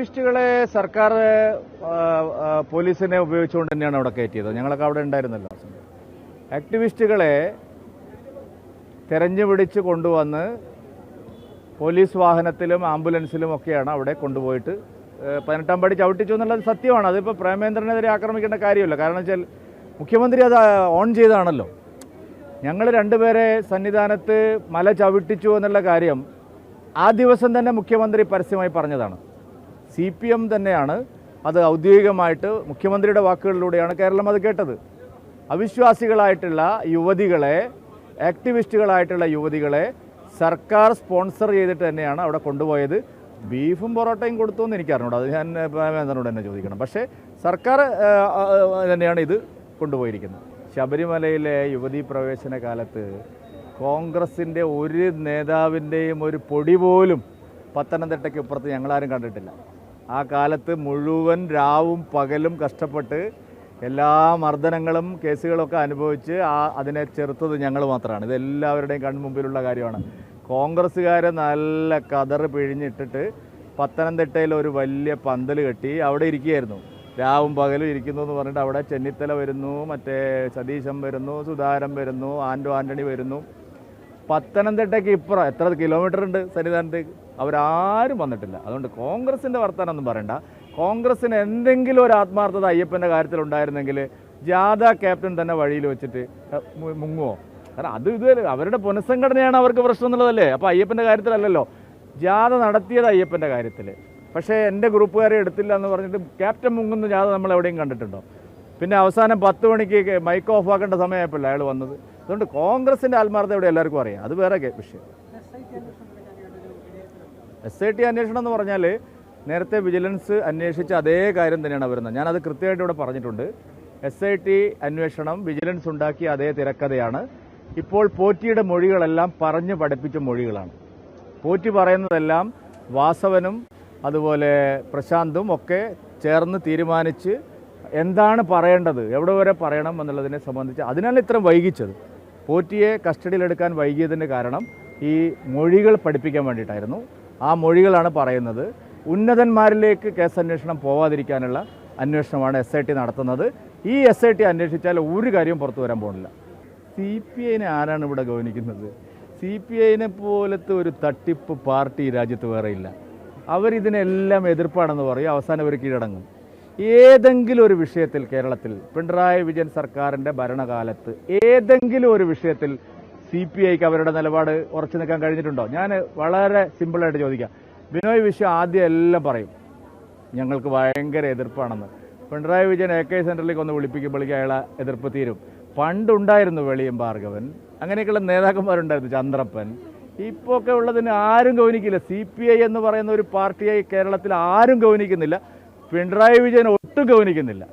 ആക്ടിവിസ്റ്റുകളെ സർക്കാർ പോലീസിനെ ഉപയോഗിച്ചുകൊണ്ട് തന്നെയാണ് അവിടെ കയറ്റിയത്. ഞങ്ങളൊക്കെ അവിടെ ഉണ്ടായിരുന്നല്ലോ. ആക്ടിവിസ്റ്റുകളെ തെരഞ്ഞു പിടിച്ച് കൊണ്ടുവന്ന് പോലീസ് വാഹനത്തിലും ആംബുലൻസിലും ഒക്കെയാണ് അവിടെ കൊണ്ടുപോയിട്ട് പതിനെട്ടാം പടി ചവിട്ടിച്ചു എന്നുള്ളത് സത്യമാണ്. അതിപ്പോൾ പ്രേമേന്ദ്രനെതിരെ ആക്രമിക്കേണ്ട കാര്യമില്ല. കാരണം വെച്ചാൽ മുഖ്യമന്ത്രി അത് ഓൺ ചെയ്താണല്ലോ. ഞങ്ങൾ രണ്ടുപേരെ സന്നിധാനത്ത് മല ചവിട്ടിച്ചു എന്നുള്ള കാര്യം ആ ദിവസം തന്നെ മുഖ്യമന്ത്രി പരസ്യമായി പറഞ്ഞതാണ്. സി പി എം തന്നെയാണ് അത് ഔദ്യോഗികമായിട്ട് മുഖ്യമന്ത്രിയുടെ വാക്കുകളിലൂടെയാണ് കേരളം അത് കേട്ടത്. അവിശ്വാസികളായിട്ടുള്ള യുവതികളെ ആക്ടിവിസ്റ്റുകളായിട്ടുള്ള യുവതികളെ സർക്കാർ സ്പോൺസർ ചെയ്തിട്ട് തന്നെയാണ് അവിടെ കൊണ്ടുപോയത്. ബീഫും പൊറോട്ടയും കൊടുത്തു എന്ന് എനിക്കറിഞ്ഞൂടാ അത് ഞാൻ പ്രേമേന്ദ്രനോട് തന്നെ ചോദിക്കണം. പക്ഷേ സർക്കാർ തന്നെയാണ് ഇത് കൊണ്ടുപോയിരിക്കുന്നത്. ശബരിമലയിലെ യുവതീ പ്രവേശന കാലത്ത് കോൺഗ്രസിന്റെ ഒരു നേതാവിന്റെയും ഒരു പൊടി പോലും പത്തനംതിട്ടയ്ക്ക് ഇപ്പുറത്ത് ഞങ്ങളാരും കണ്ടിട്ടില്ല. ആ കാലത്ത് മുഴുവൻ രാവും പകലും കഷ്ടപ്പെട്ട് എല്ലാ മർദ്ദനങ്ങളും കേസുകളൊക്കെ അനുഭവിച്ച് ആ അതിനെ ചെറുത്തത് ഞങ്ങൾ മാത്രമാണ്. ഇതെല്ലാവരുടെയും കൺമുമ്പിലുള്ള കാര്യമാണ്. കോൺഗ്രസ്സുകാരെ നല്ല കതറ് പിഴിഞ്ഞിട്ടിട്ട് പത്തനംതിട്ടയിൽ ഒരു വലിയ പന്തൽ കെട്ടി അവിടെ ഇരിക്കുകയായിരുന്നു. രാവും പകലും ഇരിക്കുന്നു എന്ന് പറഞ്ഞിട്ട് അവിടെ ചെന്നിത്തല വരുന്നു മറ്റേ സതീശൻ വരുന്നു സുധാരൻ വരുന്നു ആൻഡോ ആന്റണി വരുന്നു. പത്തനംതിട്ടയ്ക്ക് ഇപ്പുറം എത്ര കിലോമീറ്റർ ഉണ്ട് സന്നിധാനത്തേക്ക് അവരാരും വന്നിട്ടില്ല. അതുകൊണ്ട് കോൺഗ്രസിന്റെ വർത്തമാനം ഒന്നും പറയണ്ട. കോൺഗ്രസിന് എന്തെങ്കിലും ഒരു ആത്മാർത്ഥത അയ്യപ്പന്റെ കാര്യത്തിൽ ഉണ്ടായിരുന്നെങ്കിൽ ജാഥ ക്യാപ്റ്റൻ തന്നെ വഴിയിൽ വെച്ചിട്ട് മുങ്ങുമോ കാരണം അത് ഇത് അവരുടെ പുനഃസംഘടനയാണ് അവർക്ക് പ്രശ്നം എന്നുള്ളതല്ലേ. അപ്പോൾ അയ്യപ്പന്റെ കാര്യത്തിലല്ലല്ലോ. ജാഥ നടത്തിയത് അയ്യപ്പന്റെ കാര്യത്തിൽ പക്ഷേ എന്റെ ഗ്രൂപ്പുകാരെ എടുത്തില്ല എന്ന് പറഞ്ഞിട്ട് ക്യാപ്റ്റൻ മുങ്ങുന്ന ജാഥ നമ്മൾ എവിടെയും കണ്ടിട്ടുണ്ടോ? പിന്നെ അവസാനം പത്ത് മണിക്ക് മൈക്ക് ഓഫ് ആക്കേണ്ട സമയമായപ്പോൾ അയാൾ വന്നത്? അതുകൊണ്ട് കോൺഗ്രസിന്റെ ആത്മാർത്ഥത ഇവിടെ എല്ലാവർക്കും അറിയാം. അത് വേറെ വിഷയം. എസ് ഐ ടി അന്വേഷണം എന്ന് പറഞ്ഞാൽ നേരത്തെ വിജിലൻസ് അന്വേഷിച്ച അതേ കാര്യം തന്നെയാണ് വരുന്നത് ഞാനത് കൃത്യമായിട്ട് ഇവിടെ പറഞ്ഞിട്ടുണ്ട്. എസ് ഐ ടി അന്വേഷണം വിജിലൻസ് ഉണ്ടാക്കിയ അതേ തിരക്കഥയാണ്. ഇപ്പോൾ പോറ്റിയുടെ മൊഴികളെല്ലാം പറഞ്ഞു പഠിപ്പിച്ച മൊഴികളാണ്. പോറ്റി പറയുന്നതെല്ലാം വാസവനും അതുപോലെ പ്രശാന്തും ഒക്കെ ചേർന്ന് തീരുമാനിച്ച് എന്താണ് പറയേണ്ടത് എവിടെ വരെ പറയണം എന്നുള്ളതിനെ സംബന്ധിച്ച് അതിനാണ് ഇത്രയും വൈകിച്ചത്. പോറ്റിയെ കസ്റ്റഡിയിലെടുക്കാൻ വൈകിയതിന്റെ കാരണം ഈ മൊഴികൾ പഠിപ്പിക്കാൻ വേണ്ടിയിട്ടായിരുന്നു. ആ മൊഴികളാണ് പറയുന്നത്. ഉന്നതന്മാരിലേക്ക് കേസ് അന്വേഷണം പോവാതിരിക്കാനുള്ള അന്വേഷണമാണ് എസ് ഐ ടി നടത്തുന്നത്. ഈ എസ് ഐ ടി അന്വേഷിച്ചാൽ ഒരു കാര്യവും പുറത്തു വരാൻ പോകുന്നില്ല. സി പി ഐനെ ആരാണ് ഇവിടെ ഗവനിക്കുന്നത് സി പി ഐനെ പോലത്തെ ഒരു തട്ടിപ്പ് പാർട്ടി രാജ്യത്ത് രാജ്യത്ത് വേറെയില്ല അവരിതിനെല്ലാം എതിർപ്പാണെന്ന് പറയും. അവസാനം അവർ കീഴടങ്ങും. ഏതെങ്കിലും ഒരു വിഷയത്തിൽ കേരളത്തിൽ പിണറായി വിജയൻ സർക്കാരിന്റെ ഭരണകാലത്ത് ഏതെങ്കിലും ഒരു വിഷയത്തിൽ സി പി ഐക്ക് അവരുടെ നിലപാട് ഉറച്ചു നിൽക്കാൻ കഴിഞ്ഞിട്ടുണ്ടോ? ഞാൻ വളരെ സിമ്പിളായിട്ട് ചോദിക്കാം. ബിനോയ് വിശ്വ ആദ്യം എല്ലാം പറയും. ഞങ്ങൾക്ക് ഭയങ്കര എതിർപ്പാണെന്ന്. പിണറായി വിജയൻ എ കെ സെന്ററിലേക്ക് ഒന്ന് വിളിപ്പിക്കുമ്പോഴേക്കും അയാളെ എതിർപ്പ് തീരും. പണ്ടുണ്ടായിരുന്നു വെളിയം ഭാർഗവൻ അങ്ങനെയൊക്കെയുള്ള നേതാക്കന്മാരുണ്ടായിരുന്നു ചന്ദ്രപ്പൻ. ഇപ്പോൾ ഒക്കെ ഉള്ളതിന് ആരും ഗൗനിക്കില്ല. സി പി ഐ എന്ന് പറയുന്ന ഒരു പാർട്ടിയായി കേരളത്തിൽ ആരും ഗൗനിക്കുന്നില്ല. പിണറായി വിജയൻ ഒട്ടും ഗൗനിക്കുന്നില്ല.